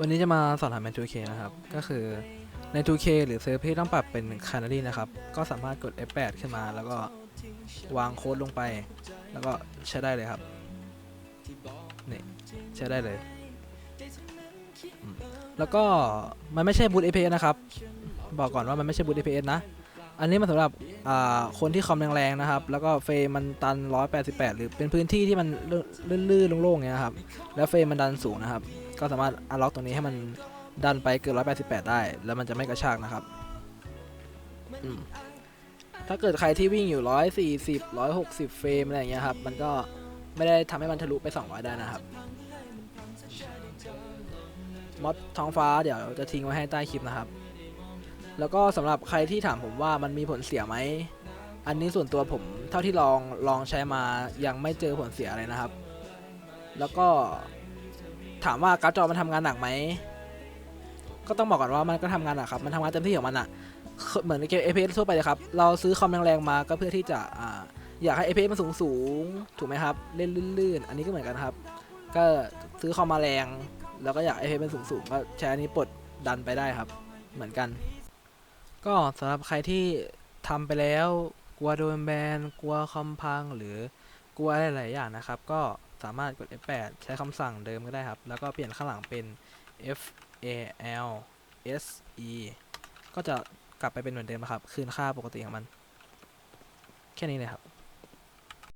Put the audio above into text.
วันนี้จะมาสอนทำเป็น 2K นะครับ ก็คือใน 2K หรือเซิร์ฟที่ต้องปรับเป็น Canary นะครับ ก็สามารถกด F8 ขึ้นมา แล้วก็วางโค้ดลงไป แล้วก็ใช้ได้เลยครับ นี่ ใช้ได้เลย แล้วก็มันไม่ใช่บูต APS นะครับ บอกก่อนว่ามันไม่ใช่บูต APS นะ อันนี้มันสำหรับคนที่คอมแรงๆนะครับ แล้วก็เฟรมมันตัน 188 หรือเป็นพื้นที่ที่มันลื่นๆโล่งๆเงี้ยครับ แล้วเฟรมมันดันสูงนะครับ ก็สามารถอัลล็อกตรงนี้ให้มันดันไปเกิน188 ได้ แล้วมันจะไม่กระชากนะครับ ถ้าเกิดใครที่วิ่งอยู่ 140 160 เฟรมอะไรอย่างเงี้ยครับ มันก็ไม่ได้ทำให้มันทะลุไป 200 ได้นะครับ มอดท้องฟ้าเดี๋ยวจะทิ้งไว้ให้ใต้คลิปนะครับ แล้วก็สำหรับใครที่ถามผมว่ามันมีผลเสียไหม อันนี้ส่วนตัวผมเท่าที่ลองลองใช้มายังไม่เจอผลเสียอะไรนะครับ แล้วก็ ถามว่าการ์ดจอมันทำงานหนักไหม ก็ต้องบอกก่อนว่ามันก็ทำงานหนักครับ มันทำงานเต็มที่ของมันอะเหมือนในเกม FPS ทั่วไปเลยครับ เราซื้อคอมแรงๆมาก็เพื่อที่จะอ่าอยากให้ FPS มันสูงสูงๆถูกไหมครับ เล่นลื่นๆ อันนี้ก็เหมือนกันครับ ก็ซื้อคอมมาแรง แล้วก็อยากให้ FPS มันสูงสูงๆก็ใช้อันนี้ปลดดันไปได้ครับ เหมือนกัน ก็สำหรับใครที่ทำไปแล้ว กลัวโดนแบน กลัวคอมพังหรือ กลัวหลายๆอย่างนะครับ ก็สามารถกด F8 ใช้คำสั่งเดิมก็ได้ครับ แล้วก็เปลี่ยนข้างหลังเป็น F A L S E ก็จะกลับไปเป็นเหมือนเดิมนะครับ คืนค่าปกติของมัน แค่นี้เลยครับ